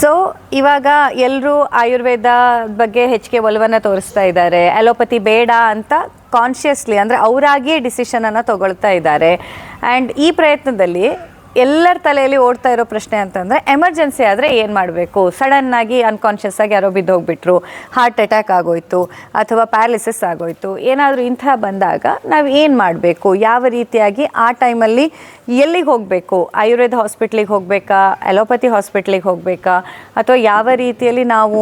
So ಇವಾಗ ಎಲ್ಲರೂ ಆಯುರ್ವೇದ ಬಗ್ಗೆ ಹೆಚ್ಚಿಗೆ ಒಲವನ್ನು ತೋರಿಸ್ತಾ ಇದ್ದಾರೆ. ಅಲೋಪತಿ ಬೇಡ ಅಂತ ಕಾನ್ಷಿಯಸ್ಲಿ ಅಂದರೆ ಅವರಾಗಿಯೇ ಡಿಸಿಷನನ್ನು ತಗೊಳ್ತಾ ಇದ್ದಾರೆ. ಆ್ಯಂಡ್ ಈ ಪ್ರಯತ್ನದಲ್ಲಿ ಎಲ್ಲರ ತಲೆಯಲ್ಲಿ ಓಡ್ತಾ ಇರೋ ಪ್ರಶ್ನೆ ಅಂತಂದರೆ, ಎಮರ್ಜೆನ್ಸಿ ಆದರೆ ಏನು ಮಾಡಬೇಕು? ಸಡನ್ನಾಗಿ ಅನ್ಕಾನ್ಷಿಯಸ್ ಆಗಿ ಯಾರೋ ಬಿದ್ದೋಗ್ಬಿಟ್ರು ಹಾರ್ಟ್ ಅಟ್ಯಾಕ್ ಆಗೋಯ್ತು, ಅಥವಾ ಪ್ಯಾರಲಿಸಿಸ್ ಆಗೋಯ್ತು, ಏನಾದರೂ ಇಂಥ ಬಂದಾಗ ನಾವು ಏನು ಮಾಡಬೇಕು? ಯಾವ ರೀತಿಯಾಗಿ ಆ ಟೈಮಲ್ಲಿ ಎಲ್ಲಿಗೆ ಹೋಗಬೇಕು? ಆಯುರ್ವೇದ ಹಾಸ್ಪಿಟ್ಲಿಗೆ ಹೋಗಬೇಕಾ? ಅಲೋಪತಿ ಹಾಸ್ಪಿಟ್ಲಿಗೆ ಹೋಗಬೇಕಾ? ಅಥವಾ ಯಾವ ರೀತಿಯಲ್ಲಿ ನಾವು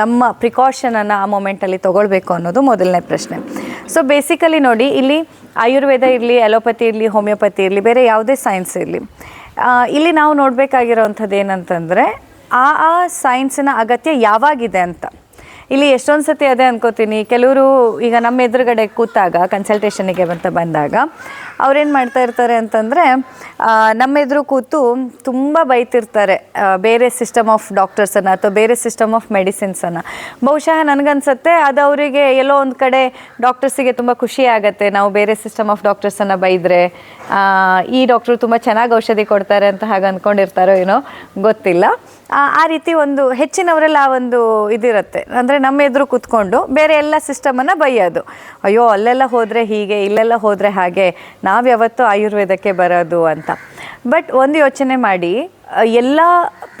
ನಮ್ಮ ಪ್ರಿಕಾಷನನ್ನು ಆ ಮೊಮೆಂಟಲ್ಲಿ ತೊಗೊಳ್ಬೇಕು ಅನ್ನೋದು ಮೊದಲನೇ ಪ್ರಶ್ನೆ. ಸೊ ಬೇಸಿಕಲಿ ನೋಡಿ, ಇಲ್ಲಿ ಆಯುರ್ವೇದ ಇರಲಿ, ಅಲೋಪತಿ ಇರಲಿ, ಹೋಮಿಯೋಪತಿ ಇರಲಿ, ಬೇರೆ ಯಾವುದೇ ಸೈನ್ಸ್ ಇರಲಿ. ಇಲ್ಲಿ ನಾವು ನೋಡಬೇಕಾಗಿರೋವಂಥದ್ದು ಏನಂತಂದರೆ, ಆ ಆ ಸೈನ್ಸಿನ ಅಗತ್ಯ ಯಾವಾಗಿದೆ ಅಂತ. ಇಲ್ಲಿ ಎಷ್ಟೊಂದು ಸತಿ ಅದೇ ಅನ್ಕೋತೀನಿ. ಕೆಲವರು ಈಗ ನಮ್ಮ ಎದುರುಗಡೆ ಕೂತಾಗ ಕನ್ಸಲ್ಟೇಷನಿಗೆ ಅಂತ ಬಂದಾಗ, ಅವ್ರೇನು ಮಾಡ್ತಾ ಇರ್ತಾರೆ ಅಂತಂದರೆ ನಮ್ಮ ಎದುರು ಕೂತು ತುಂಬ ಬೈತಿರ್ತಾರೆ ಬೇರೆ ಸಿಸ್ಟಮ್ ಆಫ್ ಡಾಕ್ಟರ್ಸನ್ನು ಅಥವಾ ಬೇರೆ ಸಿಸ್ಟಮ್ ಆಫ್ ಮೆಡಿಸಿನ್ಸನ್ನು ಬಹುಶಃ ನನಗನ್ಸುತ್ತೆ, ಅದು ಅವರಿಗೆ ಎಲ್ಲೋ ಒಂದು ಕಡೆ ಡಾಕ್ಟರ್ಸಿಗೆ ತುಂಬ ಖುಷಿ ಆಗುತ್ತೆ. ನಾವು ಬೇರೆ ಸಿಸ್ಟಮ್ ಆಫ್ ಡಾಕ್ಟರ್ಸನ್ನು ಬೈದರೆ ಈ ಡಾಕ್ಟ್ರು ತುಂಬ ಚೆನ್ನಾಗಿ ಔಷಧಿ ಕೊಡ್ತಾರೆ ಅಂತ ಹಾಗೆ ಅಂದ್ಕೊಂಡಿರ್ತಾರೋ ಏನೋ ಗೊತ್ತಿಲ್ಲ. ಆ ರೀತಿ ಒಂದು ಹೆಚ್ಚಿನವರೆಲ್ಲ ಆ ಒಂದು ಇದಿರುತ್ತೆ. ಅಂದರೆ ನಮ್ಮ ಎದುರು ಕೂತ್ಕೊಂಡು ಬೇರೆ ಎಲ್ಲ ಸಿಸ್ಟಮನ್ನು ಬೈಯೋದು ಅಯ್ಯೋ, ಅಲ್ಲೆಲ್ಲ ಹೋದರೆ ಹೀಗೆ, ಇಲ್ಲೆಲ್ಲ ಹೋದರೆ ಹಾಗೆ, ನಾವು ಯಾವತ್ತೂ ಆಯುರ್ವೇದಕ್ಕೆ ಬರೋದು ಅಂತ. ಬಟ್ ಒಂದು ಯೋಚನೆ ಮಾಡಿ ಎಲ್ಲ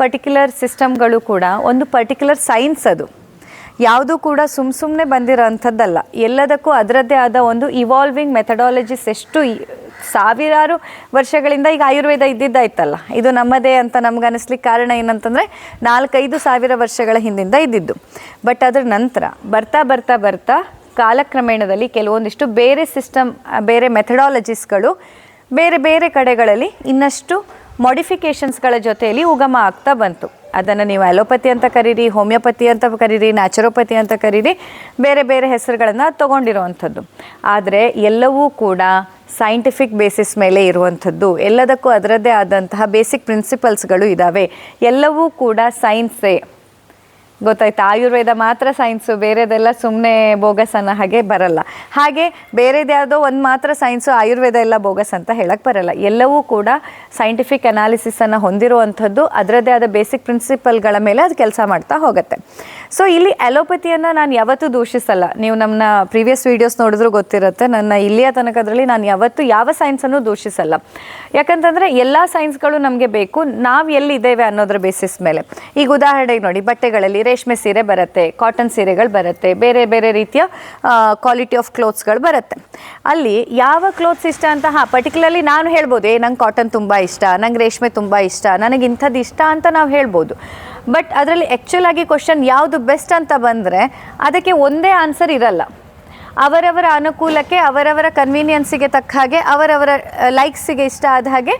ಪರ್ಟಿಕ್ಯುಲರ್ ಸಿಸ್ಟಮ್ಗಳು ಕೂಡ ಒಂದು ಪರ್ಟಿಕ್ಯುಲರ್ ಸೈನ್ಸ್ ಅದು. ಯಾವುದು ಕೂಡ ಸುಮ್ಮ ಸುಮ್ಮನೆ ಬಂದಿರೋ ಅಂಥದ್ದಲ್ಲ ಎಲ್ಲದಕ್ಕೂ ಅದರದ್ದೇ ಆದ ಒಂದು ಇವಾಲ್ವಿಂಗ್ ಮೆಥಡಾಲಜಿಸ್ ಎಷ್ಟು ಸಾವಿರಾರು ವರ್ಷಗಳಿಂದ ಈಗ ಆಯುರ್ವೇದ ಇದ್ದಿದ್ದಾಯ್ತಲ್ಲ ಇದು ನಮ್ಮದೇ ಅಂತ ನಮ್ಗೆ ಅನಿಸ್ಲಿಕ್ಕೆ ಕಾರಣ ಏನಂತಂದರೆ ನಾಲ್ಕೈದು ಸಾವಿರ ವರ್ಷಗಳ ಹಿಂದಿಂದ ಇದ್ದಿದ್ದು. ಬಟ್ ಅದ್ರ ನಂತರ ಬರ್ತಾ ಬರ್ತಾ ಬರ್ತಾ ಕಾಲಕ್ರಮೇಣದಲ್ಲಿ ಕೆಲವೊಂದಿಷ್ಟು ಬೇರೆ ಸಿಸ್ಟಮ್, ಬೇರೆ ಮೆಥಡಾಲಜಿಸ್ಗಳು ಬೇರೆ ಬೇರೆ ಕಡೆಗಳಲ್ಲಿ ಇನ್ನಷ್ಟು ಮಾಡಿಫಿಕೇಷನ್ಸ್ಗಳ ಜೊತೆಯಲ್ಲಿ ಉಗಮ ಆಗ್ತಾ ಬಂತು. ಅದನ್ನು ನೀವು ಅಲೋಪತಿ ಅಂತ ಕರೀರಿ ಹೋಮಿಯೋಪತಿ ಅಂತ ಕರೀರಿ ನ್ಯಾಚುರೋಪತಿ ಅಂತ ಕರೀರಿ, ಬೇರೆ ಬೇರೆ ಹೆಸರುಗಳನ್ನು ತಗೊಂಡಿರುವಂಥದ್ದು. ಆದರೆ ಎಲ್ಲವೂ ಕೂಡ ಸೈಂಟಿಫಿಕ್ ಬೇಸಿಸ್ ಮೇಲೆ ಇರುವಂಥದ್ದು. ಎಲ್ಲದಕ್ಕೂ ಅದರದ್ದೇ ಆದಂತಹ ಬೇಸಿಕ್ ಪ್ರಿನ್ಸಿಪಲ್ಸ್ಗಳು ಇದ್ದಾವೆ ಎಲ್ಲವೂ ಕೂಡ ಸೈನ್ಸೇ ಗೊತ್ತಾಯ್ತಾ? ಆಯುರ್ವೇದ ಮಾತ್ರ ಸೈನ್ಸು ಬೇರೆದೆಲ್ಲ ಸುಮ್ಮನೆ ಬೋಗಸ್ ಅನ್ನೋ ಹಾಗೆ ಬರಲ್ಲ. ಹಾಗೆ ಬೇರೆದ್ಯಾವುದೋ ಒಂದು ಮಾತ್ರ ಸೈನ್ಸು ಆಯುರ್ವೇದ ಎಲ್ಲ ಬೋಗಸ್ ಅಂತ ಹೇಳಕ್ಕೆ ಬರಲ್ಲ. ಎಲ್ಲವೂ ಕೂಡ ಸೈಂಟಿಫಿಕ್ ಅನಾಲಿಸಿಸನ್ನು ಹೊಂದಿರುವಂಥದ್ದು, ಅದರದ್ದೇ ಆದ ಬೇಸಿಕ್ ಪ್ರಿನ್ಸಿಪಲ್ಗಳ ಮೇಲೆ ಅದು ಕೆಲಸ ಮಾಡ್ತಾ ಹೋಗುತ್ತೆ. ಸೊ ಇಲ್ಲಿ ಅಲೋಪತಿಯನ್ನು ನಾನು ಯಾವತ್ತೂ ದೂಷಿಸಲ್ಲ. ನೀವು ನಮ್ಮ ಪ್ರೀವಿಯಸ್ ವೀಡಿಯೋಸ್ ನೋಡಿದ್ರೂ ಗೊತ್ತಿರುತ್ತೆ, ನನ್ನ ಇಲ್ಲಿಯ ತನಕದಲ್ಲಿ ನಾನು ಯಾವತ್ತೂ ಯಾವ ಸೈನ್ಸನ್ನು ದೂಷಿಸಲ್ಲ. ಯಾಕಂತಂದರೆ ಎಲ್ಲ ಸೈನ್ಸ್ಗಳು ನಮಗೆ ಬೇಕು, ನಾವು ಎಲ್ಲಿದ್ದೇವೆ ಅನ್ನೋದ್ರ ಬೇಸಿಸ್ ಮೇಲೆ. ಈಗ ಉದಾಹರಣೆಗೆ ನೋಡಿ, ಬಟ್ಟೆಗಳಲ್ಲಿ ರೇಷ್ಮೆ ಸೀರೆ ಬರುತ್ತೆ ಕಾಟನ್ ಸೀರೆಗಳು ಬರುತ್ತೆ, ಬೇರೆ ಬೇರೆ ರೀತಿಯ ಕ್ವಾಲಿಟಿ ಆಫ್ ಕ್ಲೋತ್ಸ್ಗಳು ಬರುತ್ತೆ. ಅಲ್ಲಿ ಯಾವ ಕ್ಲೋತ್ಸ್ ಇಷ್ಟ ಅಂತ, ಹಾಂ ಪರ್ಟಿಕ್ಯುಲರ್ಲಿ ನಾನು ಹೇಳ್ಬೋದು, ಏ, ನಂಗೆ ಕಾಟನ್ ತುಂಬ ಇಷ್ಟ, ನಂಗೆ ರೇಷ್ಮೆ ತುಂಬ ಇಷ್ಟ, ನನಗೆ ಇಂಥದ್ದು ಇಷ್ಟ ಅಂತ ನಾವು ಹೇಳ್ಬೋದು. ಬಟ್ ಅದರಲ್ಲಿ ಆ್ಯಕ್ಚುಲಾಗಿ ಕ್ವಶನ್ ಯಾವುದು ಬೆಸ್ಟ್ ಅಂತ ಬಂದರೆ, ಅದಕ್ಕೆ ಒಂದೇ ಆನ್ಸರ್ ಇರಲ್ಲ. ಅವರವರ ಅನುಕೂಲಕ್ಕೆ, ಅವರವರ ಕನ್ವೀನಿಯನ್ಸಿಗೆ ತಕ್ಕ ಹಾಗೆ, ಅವರವರ ಲೈಕ್ಸಿಗೆ ಇಷ್ಟ ಆದ ಹಾಗೆ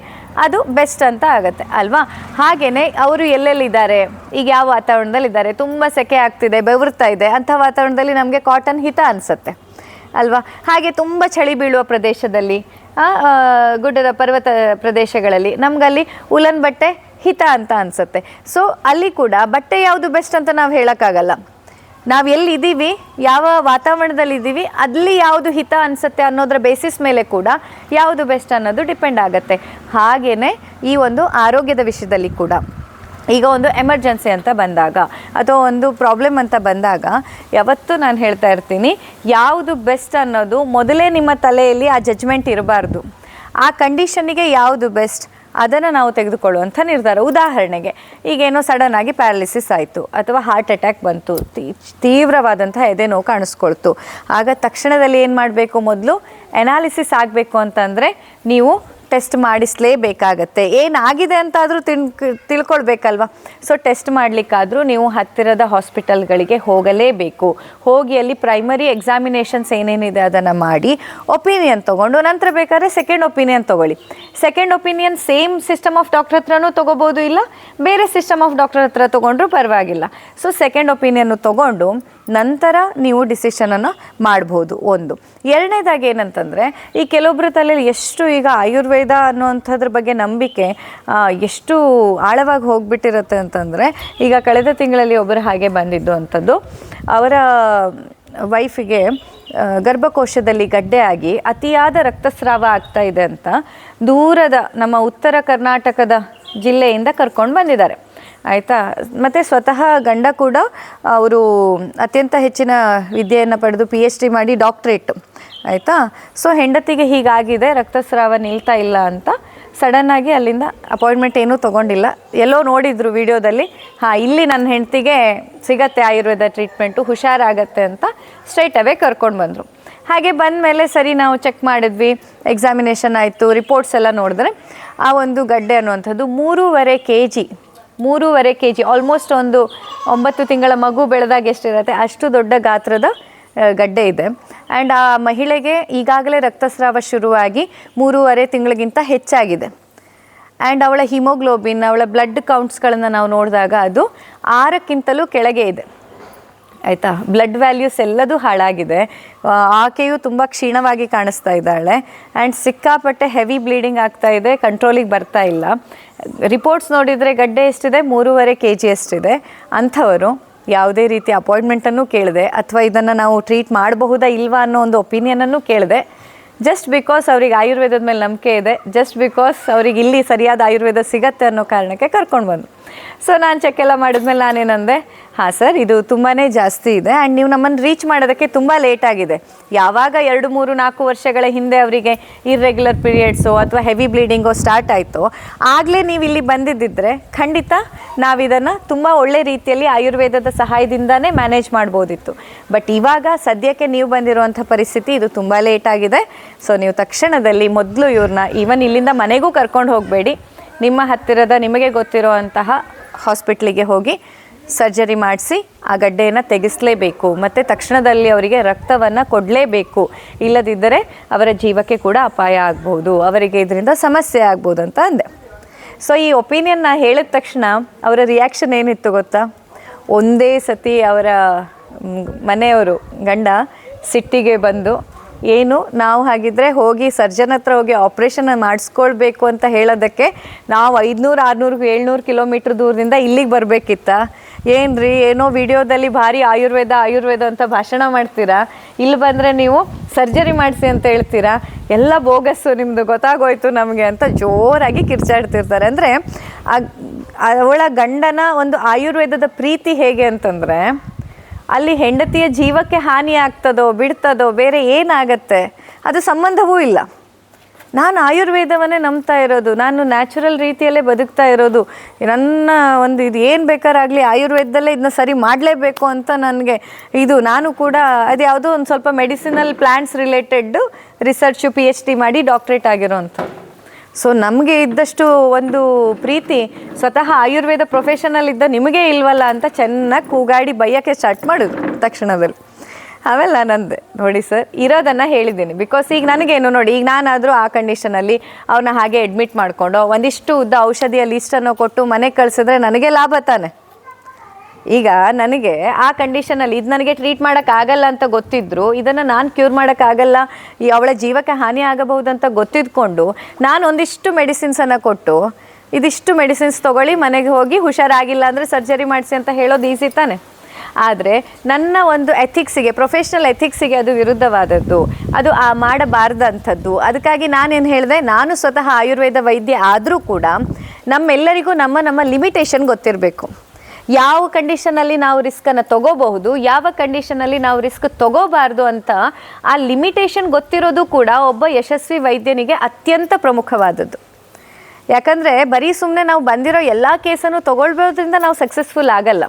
ಅದು ಬೆಸ್ಟ್ ಅಂತ ಆಗುತ್ತೆ, ಅಲ್ವಾ? ಹಾಗೆಯೇ ಅವರು ಎಲ್ಲೆಲ್ಲಿದ್ದಾರೆ? ಈಗ ಯಾವ ವಾತಾವರಣದಲ್ಲಿ ಇದ್ದಾರೆ ತುಂಬ ಸೆಕೆ ಆಗ್ತಿದೆ, ಬೆವರ್ತಾ ಇದೆ. ಅಂಥ ವಾತಾವರಣದಲ್ಲಿ ನಮಗೆ ಕಾಟನ್ ಹಿತ ಅನಿಸುತ್ತೆ, ಅಲ್ವಾ? ಹಾಗೆ ತುಂಬ ಚಳಿ ಬೀಳುವ ಪ್ರದೇಶದಲ್ಲಿ ಗುಡ್ಡದ ಪರ್ವತ ಪ್ರದೇಶಗಳಲ್ಲಿ ನಮಗಲ್ಲಿ ಉಲನ್ ಬಟ್ಟೆ ಹಿತ ಅಂತ ಅನಿಸುತ್ತೆ. ಸೊ ಅಲ್ಲಿ ಕೂಡ ಬಟ್ಟೆ ಯಾವುದು ಬೆಸ್ಟ್ ಅಂತ ನಾವು ಹೇಳೋಕ್ಕಾಗಲ್ಲ. ನಾವು ಎಲ್ಲಿದ್ದೀವಿ ಯಾವ ವಾತಾವರಣದಲ್ಲಿ ಇದ್ದೀವಿ ಅಲ್ಲಿ ಯಾವುದು ಹಿತ ಅನಿಸುತ್ತೆ ಅನ್ನೋದ್ರ ಬೇಸಿಸ್ ಮೇಲೆ ಕೂಡ ಯಾವುದು ಬೆಸ್ಟ್ ಅನ್ನೋದು ಡಿಪೆಂಡ್ ಆಗುತ್ತೆ. ಹಾಗೆಯೇ ಈ ಒಂದು ಆರೋಗ್ಯದ ವಿಷಯದಲ್ಲಿ ಕೂಡ. ಈಗ ಒಂದು ಎಮರ್ಜೆನ್ಸಿ ಅಂತ ಬಂದಾಗ ಅಥವಾ ಒಂದು ಪ್ರಾಬ್ಲಮ್ ಅಂತ ಬಂದಾಗ ಯಾವತ್ತೂ ನಾನು ಹೇಳ್ತಾ ಇರ್ತೀನಿ, ಯಾವುದು ಬೆಸ್ಟ್ ಅನ್ನೋದು ಮೊದಲೇ ನಿಮ್ಮ ತಲೆಯಲ್ಲಿ ಆ ಜಜ್ಮೆಂಟ್ ಇರಬಾರ್ದು. ಆ ಕಂಡೀಷನ್ನಿಗೆ ಯಾವುದು ಬೆಸ್ಟ್ ಅದನ್ನು ನಾವು ತೆಗೆದುಕೊಳ್ಳುವಂಥ ನಿರ್ಧಾರ. ಉದಾಹರಣೆಗೆ, ಈಗೇನೋ ಸಡನ್ ಆಗಿ ಪ್ಯಾರಾಲಿಸಿಸ್ ಆಯಿತು, ಅಥವಾ ಹಾರ್ಟ್ ಅಟ್ಯಾಕ್ ಬಂತು ತೀವ್ರವಾದಂಥ ಎದೆ ನೋವು ಕಾಣಿಸ್ಕೊಳ್ತು. ಆಗ ತಕ್ಷಣದಲ್ಲಿ ಏನು ಮಾಡಬೇಕು ಮೊದಲು? ಎನಾಲಿಸಿಸ್ ಆಗಬೇಕು ಅಂತಂದರೆ, ನೀವು ಟೆಸ್ಟ್ ಮಾಡಿಸಲೇಬೇಕಾಗತ್ತೆ. ಏನಾಗಿದೆ ಅಂತಾದರೂ ತಿನ್ ತಿಳ್ಕೊಳ್ಬೇಕಲ್ವ? ಸೊ ಟೆಸ್ಟ್ ಮಾಡಲಿಕ್ಕಾದರೂ ನೀವು ಹತ್ತಿರದ ಹಾಸ್ಪಿಟಲ್ಗಳಿಗೆ ಹೋಗಲೇಬೇಕು. ಹೋಗಿ ಅಲ್ಲಿ ಪ್ರೈಮರಿ ಎಕ್ಸಾಮಿನೇಷನ್ಸ್ ಏನೇನಿದೆ ಅದನ್ನು ಮಾಡಿ ಒಪಿನಿಯನ್ ತೊಗೊಂಡು, ನಂತರ ಬೇಕಾದ್ರೆ ಸೆಕೆಂಡ್ ಒಪಿನಿಯನ್ ತೊಗೊಳ್ಳಿ. Second opinion same system of doctor ಹತ್ರನೂ ತೊಗೋಬೋದು ಇಲ್ಲ? ಬೇರೆ ಸಿಸ್ಟಮ್ ಆಫ್ ಡಾಕ್ಟರ್ ಹತ್ರ ತೊಗೊಂಡ್ರೂ ಪರವಾಗಿಲ್ಲ. ಸೊ ಸೆಕೆಂಡ್ ಒಪಿನಿಯನ್ನು ತೊಗೊಂಡು ನಂತರ ನೀವು ಡಿಸಿಷನನ್ನು ಮಾಡ್ಬೋದು ಒಂದು. ಎರಡನೇದಾಗಿ ಏನಂತಂದರೆ, ಈ ಕೆಲವೊಬ್ಬರ ತಲೆಯಲ್ಲಿ ಎಷ್ಟು ಈಗ ಆಯುರ್ವೇದ ಅನ್ನುವಂಥದ್ರ ಬಗ್ಗೆ ನಂಬಿಕೆ ಎಷ್ಟು ಆಳವಾಗಿ ಹೋಗ್ಬಿಟ್ಟಿರುತ್ತೆ ಅಂತಂದರೆ, ಈಗ ಕಳೆದ ತಿಂಗಳಲ್ಲಿ ಒಬ್ಬರು ಹಾಗೆ ಬಂದಿದ್ದು ಅಂಥದ್ದು ಅವರ ವೈಫಿಗೆ ಗರ್ಭಕೋಶದಲ್ಲಿ ಗಡ್ಡೆ ಆಗಿ ಅತಿಯಾದ ರಕ್ತಸ್ರಾವ ಆಗ್ತಾ ಇದೆ ಅಂತ ದೂರದ ನಮ್ಮ ಉತ್ತರ ಕರ್ನಾಟಕದ ಜಿಲ್ಲೆಯಿಂದ ಕರ್ಕೊಂಡು ಬಂದಿದ್ದಾರೆ. ಆಯಿತಾ? ಮತ್ತು ಸ್ವತಃ ಗಂಡ ಕೂಡ ಅವರು ಅತ್ಯಂತ ಹೆಚ್ಚಿನ ವಿದ್ಯೆಯನ್ನು ಪಡೆದು ಪಿ ಎಚ್ ಡಿ ಮಾಡಿ ಡಾಕ್ಟ್ರೇಟ್ ಆಯಿತಾ? ಸೊ ಹೆಂಡತಿಗೆ ಹೀಗಾಗಿದೆ, ರಕ್ತಸ್ರಾವ ನಿಲ್ತಾ ಇಲ್ಲ ಅಂತ ಸಡನ್ನಾಗಿ ಅಲ್ಲಿಂದ ಅಪಾಯಿಂಟ್ಮೆಂಟ್ ಏನೂ ತೊಗೊಂಡಿಲ್ಲ. ಎಲ್ಲೋ ನೋಡಿದ್ರು ವಿಡಿಯೋದಲ್ಲಿ, ಹಾಂ, ಇಲ್ಲಿ ನನ್ನ ಹೆಂಡತಿಗೆ ಸಿಗತ್ತೆ ಆಯುರ್ವೇದ ಟ್ರೀಟ್ಮೆಂಟು ಹುಷಾರಾಗತ್ತೆ ಅಂತ ಸ್ಟ್ರೈಟ್ ಅವೇ ಕರ್ಕೊಂಡು ಬಂದರು. ಹಾಗೆ ಬಂದ ಮೇಲೆ ಸರಿ, ನಾವು ಚೆಕ್ ಮಾಡಿದ್ವಿ ಎಕ್ಸಾಮಿನೇಷನ್ ಆಯಿತು ರಿಪೋರ್ಟ್ಸ್ ಎಲ್ಲ ನೋಡಿದ್ರೆ, ಆ ಒಂದು ಗಡ್ಡೆ ಅನ್ನುವಂಥದ್ದು ಮೂರುವರೆ ಕೆ ಜಿ ಮೂರುವರೆ ಕೆ ಜಿ ಆಲ್ಮೋಸ್ಟ್ ಒಂದು ಒಂಬತ್ತು ತಿಂಗಳ ಮಗು ಬೆಳೆದಾಗ ಎಷ್ಟಿರುತ್ತೆ, ಅಷ್ಟು ದೊಡ್ಡ ಗಾತ್ರದ ಗಡ್ಡೆ ಇದೆ. ಆ್ಯಂಡ್ ಆ ಮಹಿಳೆಗೆ ಈಗಾಗಲೇ ರಕ್ತಸ್ರಾವ ಶುರುವಾಗಿ ಮೂರುವರೆ ತಿಂಗಳಿಗಿಂತ ಹೆಚ್ಚಾಗಿದೆ. ಆ್ಯಂಡ್ ಅವಳ ಹಿಮೋಗ್ಲೋಬಿನ್ ಅವಳ ಬ್ಲಡ್ ಕೌಂಟ್ಸ್ಗಳನ್ನು ನಾವು ನೋಡಿದಾಗ ಅದು ಆರಕ್ಕಿಂತಲೂ ಕೆಳಗೆ ಇದೆ. ಆಯಿತಾ? ಬ್ಲಡ್ ವ್ಯಾಲ್ಯೂಸ್ ಎಲ್ಲದೂ ಹಾಳಾಗಿದೆ. ಆಕೆಯು ತುಂಬ ಕ್ಷೀಣವಾಗಿ ಕಾಣಿಸ್ತಾ ಇದ್ದಾಳೆ. ಆ್ಯಂಡ್ ಸಿಕ್ಕಾಪಟ್ಟೆ ಹೆವಿ ಬ್ಲೀಡಿಂಗ್ ಆಗ್ತಾ ಇದೆ. ಕಂಟ್ರೋಲಿಗೆ ಬರ್ತಾ ಇಲ್ಲ. ರಿಪೋರ್ಟ್ಸ್ ನೋಡಿದರೆ ಗಡ್ಡೆ ಎಷ್ಟಿದೆ? ಮೂರುವರೆ ಕೆ ಜಿ ಎಷ್ಟಿದೆ? ಅಂಥವರು ಯಾವುದೇ ರೀತಿ ಅಪಾಯಿಂಟ್ಮೆಂಟನ್ನು ಕೇಳಿದೆ ಅಥವಾ ಇದನ್ನು ನಾವು ಟ್ರೀಟ್ ಮಾಡಬಹುದಾ ಇಲ್ವಾ ಅನ್ನೋ ಒಂದು ಒಪಿನಿಯನನ್ನು ಕೇಳಿದೆ ಜಸ್ಟ್ ಬಿಕಾಸ್ ಅವ್ರಿಗೆ ಆಯುರ್ವೇದದ ಮೇಲೆ ನಂಬಿಕೆ ಇದೆ ಜಸ್ಟ್ ಬಿಕಾಸ್ ಅವ್ರಿಗೆ ಇಲ್ಲಿ ಸರಿಯಾದ ಆಯುರ್ವೇದ ಸಿಗತ್ತೆ ಅನ್ನೋ ಕಾರಣಕ್ಕೆ ಕರ್ಕೊಂಡು ಬಂದು ಸೊ ನಾನು ಚೆಕ್ ಎಲ್ಲ ಮಾಡಿದ್ಮೇಲೆ ನಾನೇನಂದೆ, ಹಾಂ ಸರ್ ಇದು ತುಂಬಾ ಜಾಸ್ತಿ ಇದೆ. ಆ್ಯಂಡ್ ನೀವು ನಮ್ಮನ್ನು ರೀಚ್ ಮಾಡೋದಕ್ಕೆ ತುಂಬ ಲೇಟ್ ಆಗಿದೆ. ಯಾವಾಗ ಎರಡು, ಮೂರು, ನಾಲ್ಕು ವರ್ಷಗಳ ಹಿಂದೆ ಅವರಿಗೆ ಇರ್ರೆಗ್ಯುಲರ್ ಪೀರಿಯಡ್ಸು ಅಥವಾ ಹೆವಿ ಬ್ಲೀಡಿಂಗು ಸ್ಟಾರ್ಟ್ ಆಯಿತು, ಆಗಲೇ ನೀವು ಇಲ್ಲಿ ಬಂದಿದ್ದಿದ್ರೆ ಖಂಡಿತ ನಾವಿದನ್ನು ತುಂಬ ಒಳ್ಳೆ ರೀತಿಯಲ್ಲಿ ಆಯುರ್ವೇದದ ಸಹಾಯದಿಂದನೇ ಮ್ಯಾನೇಜ್ ಮಾಡ್ಬೋದಿತ್ತು. ಬಟ್ ಇವಾಗ ಸದ್ಯಕ್ಕೆ ನೀವು ಬಂದಿರುವಂಥ ಪರಿಸ್ಥಿತಿ ಇದು ತುಂಬ ಲೇಟ್ ಆಗಿದೆ. ಸೊ ನೀವು ತಕ್ಷಣದಲ್ಲಿ ಮೊದಲು ಇವ್ರನ್ನ ಈವನ್ ಇಲ್ಲಿಂದ ಮನೆಗೂ ಕರ್ಕೊಂಡು ಹೋಗಬೇಡಿ. ನಿಮ್ಮ ಹತ್ತಿರದ ನಿಮಗೆ ಗೊತ್ತಿರುವಂತಹ ಹಾಸ್ಪಿಟ್ಲಿಗೆ ಹೋಗಿ ಸರ್ಜರಿ ಮಾಡಿಸಿ ಆ ಗಡ್ಡೆಯನ್ನು ತೆಗೆಸಲೇಬೇಕು. ಮತ್ತು ತಕ್ಷಣದಲ್ಲಿ ಅವರಿಗೆ ರಕ್ತವನ್ನು ಕೊಡಲೇಬೇಕು. ಇಲ್ಲದಿದ್ದರೆ ಅವರ ಜೀವಕ್ಕೆ ಕೂಡ ಅಪಾಯ ಆಗ್ಬೋದು. ಅವರಿಗೆ ಇದರಿಂದ ಸಮಸ್ಯೆ ಆಗ್ಬೋದು ಅಂತ ಅಂದೆ. ಸೊ ಈ ಒಪಿನಿಯನ್ನ ಹೇಳಿದ ತಕ್ಷಣ ಅವರ ರಿಯಾಕ್ಷನ್ ಏನಿತ್ತು ಗೊತ್ತಾ? ಒಂದೇ ಸತಿ ಅವರ ಮನೆಯವರು, ಗಂಡ ಸಿಟ್ಟಿಗೆ ಬಂದು ಏನು? ನಾವು ಹಾಗಿದ್ರೆ ಹೋಗಿ ಸರ್ಜನ್ ಹತ್ರ ಹೋಗಿ ಆಪ್ರೇಷನ್ ಮಾಡಿಸ್ಕೊಳ್ಬೇಕು ಅಂತ ಹೇಳೋದಕ್ಕೆ ನಾವು ಐದುನೂರು, ಆರುನೂರು, ಏಳ್ನೂರು ಕಿಲೋಮೀಟ್ರ್ ದೂರದಿಂದ ಇಲ್ಲಿಗೆ ಬರಬೇಕಿತ್ತ? ಏನ್ರಿ? ಏನೋ ವಿಡಿಯೋದಲ್ಲಿ ಭಾರಿ ಆಯುರ್ವೇದ ಆಯುರ್ವೇದ ಅಂತ ಭಾಷಣ ಮಾಡ್ತೀರಾ? ಇಲ್ಲಿ ಬಂದರೆ ನೀವು ಸರ್ಜರಿ ಮಾಡಿಸಿ ಅಂತ ಹೇಳ್ತೀರಾ? ಎಲ್ಲ ಬೋಗಸ್ಸು ನಿಮ್ಮದು ಗೊತ್ತಾಗೋಯ್ತು ನಮಗೆ ಅಂತ ಜೋರಾಗಿ ಕಿರ್ಚಾಡ್ತಿರ್ತಾರೆ. ಅಂದರೆ ಅವಳ ಗಂಡನ ಒಂದು ಆಯುರ್ವೇದದ ಪ್ರೀತಿ ಹೇಗೆ ಅಂತಂದರೆ ಅಲ್ಲಿ ಹೆಂಡತಿಯ ಜೀವಕ್ಕೆ ಹಾನಿ ಆಗ್ತದೋ, ಬಿಡ್ತದೋ, ಬೇರೆ ಏನಾಗತ್ತೆ? ಅದು ಸಂಬಂಧವೂ ಇಲ್ಲ. ನಾನು ಆಯುರ್ವೇದವನ್ನೇ ನಂಬ್ತಾ ಇರೋದು, ನಾನು ನ್ಯಾಚುರಲ್ ರೀತಿಯಲ್ಲೇ ಬದುಕ್ತಾ ಇರೋದು. ನನ್ನ ಒಂದು ಇದು ಏನು ಬೇಕಾರಾಗಲಿ ಆಯುರ್ವೇದದಲ್ಲೇ ಇದನ್ನ ಸರಿ ಮಾಡಲೇಬೇಕು ಅಂತ ನನಗೆ ಇದು, ನಾನು ಕೂಡ ಅದು ಯಾವುದೋ ಒಂದು ಸ್ವಲ್ಪ medicinal plants related research P H D ಮಾಡಿ ಡಾಕ್ಟ್ರೇಟ್ ಆಗಿರೋಂಥ ಸೊ ನಮಗೆ ಇದ್ದಷ್ಟು ಒಂದು ಪ್ರೀತಿ ಸ್ವತಃ ಆಯುರ್ವೇದ ಪ್ರೊಫೆಷನಲ್ ಇದ್ದ ನಿಮಗೆ ಇಲ್ವಲ್ಲ ಅಂತ ಚೆನ್ನಾಗಿ ಕೂಗಾಡಿ ಬೈಯೋಕ್ಕೆ ಸ್ಟಾರ್ಟ್ ಮಾಡಿದ್ರು ತಕ್ಷಣದಲ್ಲಿ. ಆಮೇಲೆ ನಾನು ಅಂದೆ ನೋಡಿ ಸರ್ ಇರೋದನ್ನು ಹೇಳಿದ್ದೀನಿ. ಬಿಕಾಸ್ ಈಗ ನನಗೇನು ನೋಡಿ, ಈಗ ನಾನಾದರೂ ಆ ಕಂಡೀಷನಲ್ಲಿ ಅವನ್ನ ಹಾಗೆ ಅಡ್ಮಿಟ್ ಮಾಡಿಕೊಂಡು ಒಂದಿಷ್ಟು ಉದ್ದ ಔಷಧಿಯ ಲೀಸ್ಟನ್ನು ಕೊಟ್ಟು ಮನೆಗೆ ಕಳಿಸಿದ್ರೆ ನನಗೆ ಲಾಭ ತಾನೆ. ಈಗ ನನಗೆ ಆ ಕಂಡೀಷನಲ್ಲಿ ಇದು ನನಗೆ ಟ್ರೀಟ್ ಮಾಡೋಕ್ಕಾಗಲ್ಲ ಅಂತ ಗೊತ್ತಿದ್ರು, ಇದನ್ನು ನಾನು ಕ್ಯೂರ್ ಮಾಡೋಕ್ಕಾಗಲ್ಲ ಈ ಅವಳ ಜೀವಕ್ಕೆ ಹಾನಿ ಆಗಬಹುದು ಅಂತ ಗೊತ್ತಿದ್ಕೊಂಡು ನಾನು ಒಂದಿಷ್ಟು ಮೆಡಿಸಿನ್ಸನ್ನು ಕೊಟ್ಟು, ಇದಿಷ್ಟು ಮೆಡಿಸಿನ್ಸ್ ತಗೊಳ್ಳಿ, ಮನೆಗೆ ಹೋಗಿ ಹುಷಾರಾಗಿಲ್ಲ ಅಂದರೆ ಸರ್ಜರಿ ಮಾಡಿಸಿ ಅಂತ ಹೇಳೋದು ಈಸಿ ತಾನೆ. ಆದರೆ ನನ್ನ ಒಂದು ಎಥಿಕ್ಸಿಗೆ ಪ್ರೊಫೆಷ್ನಲ್ ಎಥಿಕ್ಸಿಗೆ ಅದು ವಿರುದ್ಧವಾದದ್ದು, ಅದು ಆ ಮಾಡಬಾರ್ದಂಥದ್ದು, ಅದಕ್ಕಾಗಿ ನಾನೇನು ಹೇಳಿದೆ, ನಾನು ಸ್ವತಃ ಆಯುರ್ವೇದ ವೈದ್ಯ ಆದರೂ ಕೂಡ ನಮ್ಮೆಲ್ಲರಿಗೂ ನಮ್ಮ ನಮ್ಮ ಲಿಮಿಟೇಷನ್ ಗೊತ್ತಿರಬೇಕು. ಯಾವ ಕಂಡೀಷನಲ್ಲಿ ನಾವು ರಿಸ್ಕನ್ನು ತಗೋಬಹುದು, ಯಾವ ಕಂಡೀಷನಲ್ಲಿ ನಾವು ರಿಸ್ಕ್ ತಗೋಬಾರ್ದು ಅಂತ ಆ ಲಿಮಿಟೇಷನ್ ಗೊತ್ತಿರೋದು ಕೂಡ ಒಬ್ಬ ಯಶಸ್ವಿ ವೈದ್ಯನಿಗೆ ಅತ್ಯಂತ ಪ್ರಮುಖವಾದದ್ದು. ಯಾಕಂದರೆ ಬರೀ ಸುಮ್ಮನೆ ನಾವು ಬಂದಿರೋ ಎಲ್ಲ ಕೇಸನ್ನು ತಗೊಳ್ಬೋದ್ರಿಂದ ನಾವು ಸಕ್ಸಸ್ಫುಲ್ ಆಗಲ್ಲ.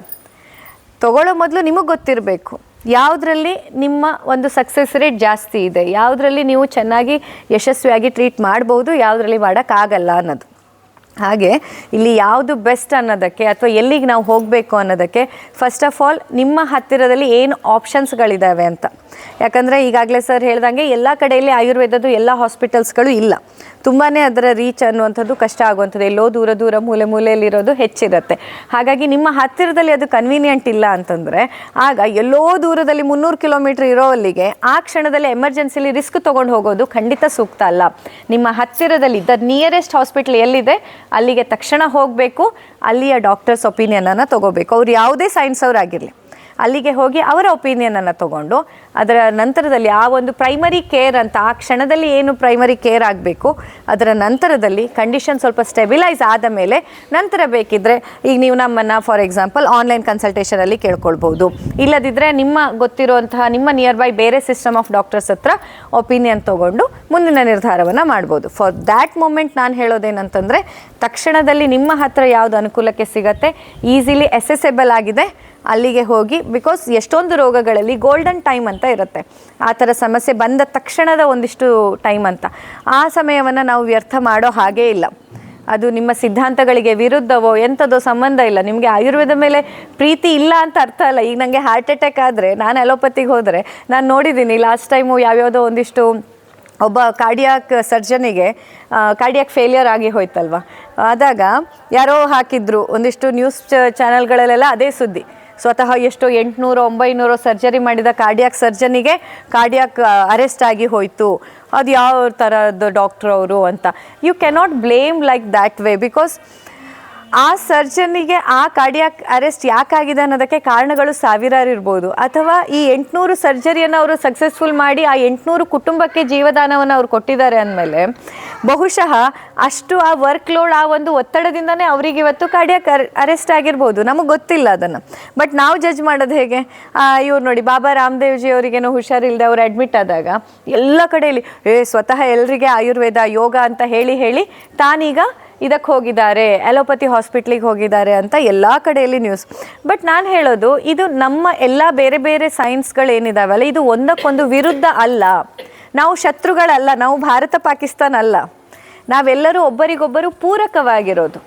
ತಗೊಳ್ಳೋ ಮೊದಲು ನಿಮಗೆ ಗೊತ್ತಿರಬೇಕು, ಯಾವುದರಲ್ಲಿ ನಿಮ್ಮ ಒಂದು ಸಕ್ಸಸ್ ರೇಟ್ ಜಾಸ್ತಿ ಇದೆ, ಯಾವುದರಲ್ಲಿ ನೀವು ಚೆನ್ನಾಗಿ ಯಶಸ್ವಿಯಾಗಿ ಟ್ರೀಟ್ ಮಾಡ್ಬೋದು, ಯಾವುದರಲ್ಲಿ ಮಾಡೋಕ್ಕಾಗಲ್ಲ ಅನ್ನೋದು. ಹಾಗೆ ಇಲ್ಲಿ ಯಾವುದು ಬೆಸ್ಟ್ ಅನ್ನೋದಕ್ಕೆ ಅಥವಾ ಎಲ್ಲಿಗೆ ನಾವು ಹೋಗಬೇಕು ಅನ್ನೋದಕ್ಕೆ ಫಸ್ಟ್ ಆಫ್ ಆಲ್ ನಿಮ್ಮ ಹತ್ತಿರದಲ್ಲಿ ಏನು ಆಪ್ಷನ್ಸ್ಗಳಿದ್ದಾವೆ ಅಂತ. ಯಾಕಂದರೆ ಈಗಾಗಲೇ ಸರ್ ಹೇಳ್ದಂಗೆ ಎಲ್ಲ ಕಡೆಯಲ್ಲಿ ಆಯುರ್ವೇದದ್ದು ಎಲ್ಲ ಹಾಸ್ಪಿಟಲ್ಸ್ಗಳು ಇಲ್ಲ. ತುಂಬಾ ಅದರ ರೀಚ್ ಅನ್ನುವಂಥದ್ದು ಕಷ್ಟ ಆಗುವಂಥದ್ದು. ಎಲ್ಲೋ ದೂರ ದೂರ ಮೂಲೆ ಮೂಲೆಯಲ್ಲಿರೋದು ಹೆಚ್ಚಿರುತ್ತೆ. ಹಾಗಾಗಿ ನಿಮ್ಮ ಹತ್ತಿರದಲ್ಲಿ ಅದು ಕನ್ವೀನಿಯೆಂಟ್ ಇಲ್ಲ ಅಂತಂದರೆ, ಆಗ ಎಲ್ಲೋ ದೂರದಲ್ಲಿ ಮುನ್ನೂರು ಕಿಲೋಮೀಟ್ರ್ ಇರೋವಲ್ಲಿಗೆ ಆ ಕ್ಷಣದಲ್ಲಿ ಎಮರ್ಜೆನ್ಸಿಲಿ ರಿಸ್ಕ್ ತೊಗೊಂಡು ಹೋಗೋದು ಖಂಡಿತ ಸೂಕ್ತ ಅಲ್ಲ. ನಿಮ್ಮ ಹತ್ತಿರದಲ್ಲಿ ದ ನಿಯರೆಸ್ಟ್ ಹಾಸ್ಪಿಟ್ಲ್ ಎಲ್ಲಿದೆ, ಅಲ್ಲಿಗೆ ತಕ್ಷಣ ಹೋಗಬೇಕು, ಅಲ್ಲಿಯ ಡಾಕ್ಟರ್ಸ್ ಒಪಿನಿಯನನ್ನು ತಗೋಬೇಕು. ಅವ್ರು ಯಾವುದೇ ಸೈನ್ಸ್ ಅವರಾಗಿರಲಿ. ಅಲ್ಲಿಗೆ ಹೋಗಿ ಅವರ ಒಪಿನಿಯನನ್ನು ತಗೊಂಡು ಅದರ ನಂತರದಲ್ಲಿ ಆ ಒಂದು ಪ್ರೈಮರಿ ಕೇರ್ ಅಂತ ಆ ಕ್ಷಣದಲ್ಲಿ ಏನು ಪ್ರೈಮರಿ ಕೇರ್ ಆಗಬೇಕು, ಅದರ ನಂತರದಲ್ಲಿ ಕಂಡೀಷನ್ ಸ್ವಲ್ಪ ಸ್ಟೆಬಿಲೈಸ್ ಆದ ಮೇಲೆ ನಂತರ ಬೇಕಿದ್ರೆ ಈಗ ನೀವು ನಮ್ಮನ್ನು ಫಾರ್ ಎಕ್ಸಾಂಪಲ್ ಆನ್ಲೈನ್ ಕನ್ಸಲ್ಟೇಷನಲ್ಲಿ ಕೇಳ್ಕೊಳ್ಬೋದು. ಇಲ್ಲದಿದ್ದರೆ ನಿಮ್ಮ ಗೊತ್ತಿರುವಂತಹ, ನಿಮ್ಮ ನಿಯರ್ ಬೈ ಬೇರೆ ಸಿಸ್ಟಮ್ ಆಫ್ ಡಾಕ್ಟರ್ಸ್ ಹತ್ರ ಒಪಿನಿಯನ್ ತೊಗೊಂಡು ಮುಂದಿನ ನಿರ್ಧಾರವನ್ನು ಮಾಡ್ಬೋದು. ಫಾರ್ ದ್ಯಾಟ್ ಮೂಮೆಂಟ್ ನಾನು ಹೇಳೋದೇನಂತಂದರೆ, ತಕ್ಷಣದಲ್ಲಿ ನಿಮ್ಮ ಹತ್ರ ಯಾವುದು ಅನುಕೂಲಕ್ಕೆ ಸಿಗತ್ತೆ ಈಸಿಲಿ ಎಸೆಸೆಬಲ್ ಆಗಿದೆ, ಅಲ್ಲಿಗೆ ಹೋಗಿ ಬಿಕಾಸ್ ಎಷ್ಟೊಂದು ರೋಗಗಳಲ್ಲಿ ಗೋಲ್ಡನ್ ಟೈಮ್ ಅಂತ ಇರುತ್ತೆ. ಆ ಥರ ಸಮಸ್ಯೆ ಬಂದ ತಕ್ಷಣದ ಒಂದಿಷ್ಟು ಟೈಮ್ ಅಂತ. ಆ ಸಮಯವನ್ನು ನಾವು ವ್ಯರ್ಥ ಮಾಡೋ ಹಾಗೇ ಇಲ್ಲ. ಅದು ನಿಮ್ಮ ಸಿದ್ಧಾಂತಗಳಿಗೆ ವಿರುದ್ಧವೋ ಎಂಥದೋ ಸಂಬಂಧ ಇಲ್ಲ. ನಿಮಗೆ ಆಯುರ್ವೇದ ಮೇಲೆ ಪ್ರೀತಿ ಇಲ್ಲ ಅಂತ ಅರ್ಥ ಅಲ್ಲ. ಈಗ ನನಗೆ ಹಾರ್ಟ್ ಅಟ್ಯಾಕ್ ಆದರೆ, ನಾನು ಅಲೋಪತಿಗೆ ಹೋದರೆ, ನಾನು ನೋಡಿದ್ದೀನಿ ಲಾಸ್ಟ್ ಟೈಮು ಯಾವ್ಯಾವುದೋ ಒಂದಿಷ್ಟು ಒಬ್ಬ ಕಾರ್ಡಿಯಾಕ್ ಸರ್ಜನಿಗೆ ಕಾರ್ಡಿಯಾಕ್ ಫೇಲಿಯರ್ ಆಗಿ ಹೋಯ್ತಲ್ವ? ಆದಾಗ ಯಾರೋ ಹಾಕಿದ್ರು ಒಂದಿಷ್ಟು ನ್ಯೂಸ್ ಚಾನೆಲ್ಗಳಲ್ಲೆಲ್ಲ ಅದೇ ಸುದ್ದಿ. ಸ್ವತಃ ಎಷ್ಟೋ ಎಂಟುನೂರು, ಒಂಬೈನೂರು ಸರ್ಜರಿ ಮಾಡಿದ ಕಾರ್ಡಿಯಾಕ್ ಸರ್ಜನಿಗೆ ಕಾರ್ಡಿಯಾಕ್ ಅರೆಸ್ಟ್ ಆಗಿ ಹೋಯಿತು. ಅದು ಯಾವ ಥರದ ಡಾಕ್ಟ್ರ್ ಅವರು ಅಂತ. You cannot blame like that way because ಆ ಸರ್ಜನಿಗೆ ಆ ಕಾರ್ಡಿಯಾಕ್ ಅರೆಸ್ಟ್ ಯಾಕಾಗಿದೆ ಅನ್ನೋದಕ್ಕೆ ಕಾರಣಗಳು ಸಾವಿರಾರು ಇರ್ಬೋದು. ಅಥವಾ ಈ ಎಂಟುನೂರು ಸರ್ಜರಿಯನ್ನು ಅವರು ಸಕ್ಸಸ್ಫುಲ್ ಮಾಡಿ ಆ ಎಂಟುನೂರು ಕುಟುಂಬಕ್ಕೆ ಜೀವದಾನವನ್ನು ಅವ್ರು ಕೊಟ್ಟಿದ್ದಾರೆ ಅಂದಮೇಲೆ ಬಹುಶಃ ಅಷ್ಟು ಆ ವರ್ಕ್ ಲೋಡ್ ಆ ಒಂದು ಒತ್ತಡದಿಂದನೇ ಅವರಿಗೆ ಇವತ್ತು ಕಾರ್ಡಿಯಾಕ್ ಅರೆಸ್ಟ್ ಆಗಿರ್ಬೋದು. ನಮಗೆ ಗೊತ್ತಿಲ್ಲ ಅದನ್ನು. ಬಟ್ ನಾವು ಜಡ್ಜ್ ಮಾಡೋದು ಹೇಗೆ? ಇವ್ರು ನೋಡಿ, ಬಾಬಾ ರಾಮದೇವ್ಜಿ ಅವರಿಗೇನೋ ಹುಷಾರಿಲ್ಲದೆ ಅವ್ರು ಅಡ್ಮಿಟ್ ಆದಾಗ ಎಲ್ಲ ಕಡೆಯಲ್ಲಿ, ಏ, ಸ್ವತಃ ಎಲ್ಲರಿಗೆ ಆಯುರ್ವೇದ ಯೋಗ ಅಂತ ಹೇಳಿ ಹೇಳಿ ತಾನೀಗ ಇದಕ್ಕೆ ಹೋಗಿದ್ದಾರೆ ಅಲೋಪತಿ ಹಾಸ್ಪಿಟ್ಲಿಗೆ ಹೋಗಿದ್ದಾರೆ ಅಂತ ಎಲ್ಲ ಕಡೆಯಲ್ಲಿ ನ್ಯೂಸ್ ಬಟ್ ನಾನು ಹೇಳೋದು, ಇದು ನಮ್ಮ ಎಲ್ಲ ಬೇರೆ ಬೇರೆ ಸೈನ್ಸ್ಗಳೇನಿದಾವಲ್ಲ ಇದು ಒಂದಕ್ಕೊಂದು ವಿರುದ್ಧ ಅಲ್ಲ. ನಾವು ಶತ್ರುಗಳಲ್ಲ, ನಾವು ಭಾರತ ಪಾಕಿಸ್ತಾನ ಅಲ್ಲ ನಾವೆಲ್ಲರೂ ಒಬ್ಬರಿಗೊಬ್ಬರು ಪೂರಕವಾಗಿರೋದು.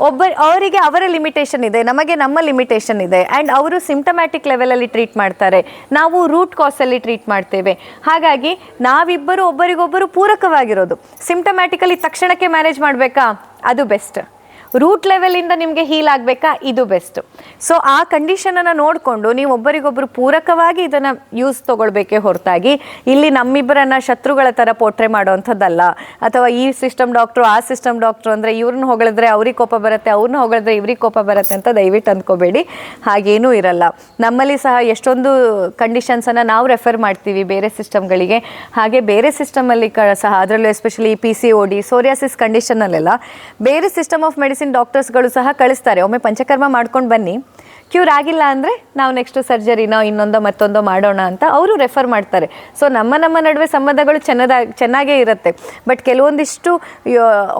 ಒಬ್ಬ, ಅವರಿಗೆ ಅವರ ಲಿಮಿಟೇಷನ್ ಇದೆ, ನಮಗೆ ನಮ್ಮ ಲಿಮಿಟೇಷನ್ ಇದೆ ಆ್ಯಂಡ್ ಅವರು ಸಿಂಪ್ಟಮ್ಯಾಟಿಕ್ ಲೆವೆಲಲ್ಲಿ ಟ್ರೀಟ್ ಮಾಡ್ತಾರೆ. ನಾವು ರೂಟ್ ಕಾಸಲ್ಲಿ ಟ್ರೀಟ್ ಮಾಡ್ತೇವೆ. ಹಾಗಾಗಿ ನಾವಿಬ್ಬರು ಒಬ್ಬರಿಗೊಬ್ಬರು ಪೂರಕವಾಗಿರೋದು. ಸಿಂಪ್ಟಮ್ಯಾಟಿಕಲಿ ತಕ್ಷಣಕ್ಕೆ ಮ್ಯಾನೇಜ್ ಮಾಡಬೇಕಾ? ಅದು ಬೆಸ್ಟ್ ರೂಟ್ ಲೆವೆಲಿಂದ ನಿಮಗೆ ಹೀಲ್ ಆಗಬೇಕಾ? ಇದು ಬೆಸ್ಟ್ ಸೊ ಆ ಕಂಡೀಷನನ್ನು ನೋಡಿಕೊಂಡು ನೀವು ಒಬ್ಬರಿಗೊಬ್ಬರು ಪೂರಕವಾಗಿ ಇದನ್ನು ಯೂಸ್ ತೊಗೊಳ್ಬೇಕೇ ಹೊರತಾಗಿ, ಇಲ್ಲಿ ನಮ್ಮಿಬ್ಬರನ್ನ ಶತ್ರುಗಳ ಥರ ಪೋಟ್ರೆ ಮಾಡೋವಂಥದ್ದಲ್ಲ. ಅಥವಾ ಈ ಸಿಸ್ಟಮ್ ಡಾಕ್ಟ್ರು ಆ ಸಿಸ್ಟಮ್ ಡಾಕ್ಟ್ರು ಅಂದರೆ ಇವ್ರನ್ನ ಹೊಗಳಿದ್ರೆ ಅವ್ರಿಗೆ ಕೋಪ ಬರುತ್ತೆ, ಅವ್ರನ್ನ ಹೊಗಳಿದ್ರೆ ಇವ್ರಿಗೆ ಕೋಪ ಬರುತ್ತೆ ಅಂತ ದಯವಿಟ್ಟು ಅಂದ್ಕೋಬೇಡಿ. ಹಾಗೇನೂ ಇರಲ್ಲ. ನಮ್ಮಲ್ಲಿ ಸಹ ಎಷ್ಟೊಂದು ಕಂಡೀಷನ್ಸನ್ನು ನಾವು ರೆಫರ್ ಮಾಡ್ತೀವಿ ಬೇರೆ ಸಿಸ್ಟಮ್ಗಳಿಗೆ ಹಾಗೆ ಬೇರೆ ಸಿಸ್ಟಮಲ್ಲಿ ಕ ಸಹ, ಅದರಲ್ಲೂ especially P C O D psoriasis ಕಂಡೀಷನಲ್ಲೆಲ್ಲ ಬೇರೆ ಸಿಸ್ಟಮ್ ಆಫ್ ಮೆಡಿಸಿನ್ ಡಾಕ್ಟರ್ಸ್ಗಳು ಸಹ ಕಳಿಸ್ತಾರೆ. ಒಮ್ಮೆ ಪಂಚಕರ್ಮ ಮಾಡ್ಕೊಂಡು ಬನ್ನಿ. ಕ್ಯೂರ್ ಆಗಿಲ್ಲ ಅಂದರೆ ನಾವು ನೆಕ್ಸ್ಟು ಸರ್ಜರಿನೋ ಇನ್ನೊಂದೋ ಮತ್ತೊಂದೋ ಮಾಡೋಣ ಅಂತ ಅವರು ರೆಫರ್ ಮಾಡ್ತಾರೆ. ಸೊ ನಮ್ಮ ನಮ್ಮ ನಡುವೆ ಸಂಬಂಧಗಳು ಚೆನ್ನದ, ಚೆನ್ನಾಗೇ ಇರುತ್ತೆ. ಬಟ್ ಕೆಲವೊಂದಿಷ್ಟು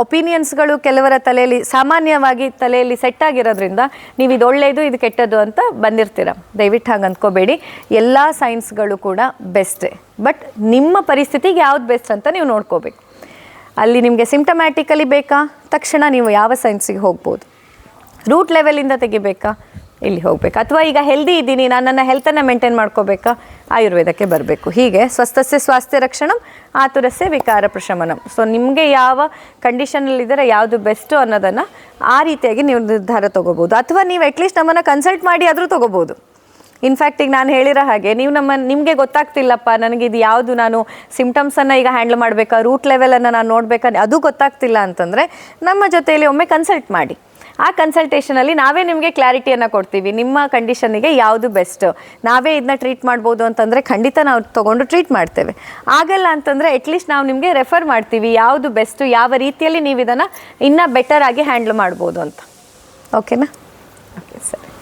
ಒಪಿನಿಯನ್ಸ್ಗಳು ಕೆಲವರ ತಲೆಯಲ್ಲಿ ಸಾಮಾನ್ಯವಾಗಿ ತಲೆಯಲ್ಲಿ ಸೆಟ್ ಆಗಿರೋದ್ರಿಂದ ನೀವು ಇದು ಒಳ್ಳೆಯದು ಇದು ಕೆಟ್ಟದ್ದು ಅಂತ ಬಂದಿರ್ತೀರ. ದಯವಿಟ್ಟು ಹಾಗೆ ಅಂದ್ಕೋಬೇಡಿ. ಎಲ್ಲ ಸೈನ್ಸ್ಗಳು ಕೂಡ ಬೆಸ್ಟೇ ಬಟ್ ನಿಮ್ಮ ಪರಿಸ್ಥಿತಿಗೆ ಯಾವ್ದು ಬೆಸ್ಟ್ ಅಂತ ನೀವು ನೋಡ್ಕೋಬೇಕು. ಅಲ್ಲಿ ನಿಮಗೆ ಸಿಂಟಮ್ಯಾಟಿಕಲಿ ಬೇಕಾ? ತಕ್ಷಣ ನೀವು ಯಾವ ಸೈನ್ಸಿಗೆ ಹೋಗ್ಬೋದು? ರೂಟ್ ಲೆವೆಲಿಂದ ತೆಗಿಬೇಕಾ? ಇಲ್ಲಿ ಹೋಗಬೇಕು. ಅಥವಾ ಈಗ ಹೆಲ್ದಿ ಇದ್ದೀನಿ, ನಾನು ನನ್ನ ಹೆಲ್ತನ್ನು ಮೇಂಟೈನ್ ಮಾಡ್ಕೋಬೇಕಾ? ಆಯುರ್ವೇದಕ್ಕೆ ಬರಬೇಕು. ಹೀಗೆ ಸ್ವಸ್ಥಸ್ಯ, ಸ್ವಾಸ್ಥ್ಯ ರಕ್ಷಣಂ, ಆತುರಸ್ಯ, ವಿಕಾರ ಪ್ರಶಮನಂ. ಸೊ ನಿಮಗೆ ಯಾವ ಕಂಡೀಷನಲ್ಲಿದ್ದರೆ ಯಾವುದು ಬೆಸ್ಟು ಅನ್ನೋದನ್ನು ಆ ರೀತಿಯಾಗಿ ನೀವು ನಿರ್ಧಾರ ತೊಗೋಬೋದು. ಅಥವಾ ನೀವು ಅಟ್ಲೀಸ್ಟ್ ನಮ್ಮನ್ನು ಕನ್ಸಲ್ಟ್ ಮಾಡಿ ಆದರೂ ತೊಗೋಬೋದು. ಇನ್ಫ್ಯಾಕ್ಟ್ ಈಗ ನಾನು ಹೇಳಿರೋ ಹಾಗೆ, ನೀವು ನಮ್ಮ, ನಿಮಗೆ ಗೊತ್ತಾಗ್ತಿಲ್ಲಪ್ಪ, ನನಗೆ ಇದು ಯಾವುದು ನಾನು ಸಿಂಪ್ಟಮ್ಸನ್ನು ಈಗ ಹ್ಯಾಂಡಲ್ ಮಾಡಬೇಕಾ ರೂಟ್ ಲೆವೆಲನ್ನು ನಾನು ನೋಡಬೇಕಾ, ಅದು ಗೊತ್ತಾಗ್ತಿಲ್ಲ ಅಂತಂದರೆ, ನಮ್ಮ ಜೊತೆಯಲ್ಲಿ ಒಮ್ಮೆ ಕನ್ಸಲ್ಟ್ ಮಾಡಿ. ಆ ಕನ್ಸಲ್ಟೇಷನಲ್ಲಿ ನಾವೇ ನಿಮಗೆ ಕ್ಲಾರಿಟಿಯನ್ನು ಕೊಡ್ತೀವಿ. ನಿಮ್ಮ ಕಂಡೀಷನಿಗೆ ಯಾವುದು ಬೆಸ್ಟ್ ನಾವೇ ಇದನ್ನ ಟ್ರೀಟ್ ಮಾಡ್ಬೋದು ಅಂತಂದರೆ ಖಂಡಿತ ನಾವು ತೊಗೊಂಡು ಟ್ರೀಟ್ ಮಾಡ್ತೇವೆ. ಆಗಲ್ಲ ಅಂತಂದರೆ ಅಟ್ಲೀಸ್ಟ್ ನಾವು ನಿಮಗೆ ರೆಫರ್ ಮಾಡ್ತೀವಿ, ಯಾವುದು ಬೆಸ್ಟು ಯಾವ ರೀತಿಯಲ್ಲಿ ನೀವು ಇದನ್ನು ಇನ್ನೂ ಬೆಟರ್ ಆಗಿ ಹ್ಯಾಂಡ್ಲ್ ಮಾಡ್ಬೋದು ಅಂತ. ಓಕೆನಾ ಓಕೆ ಸರಿ.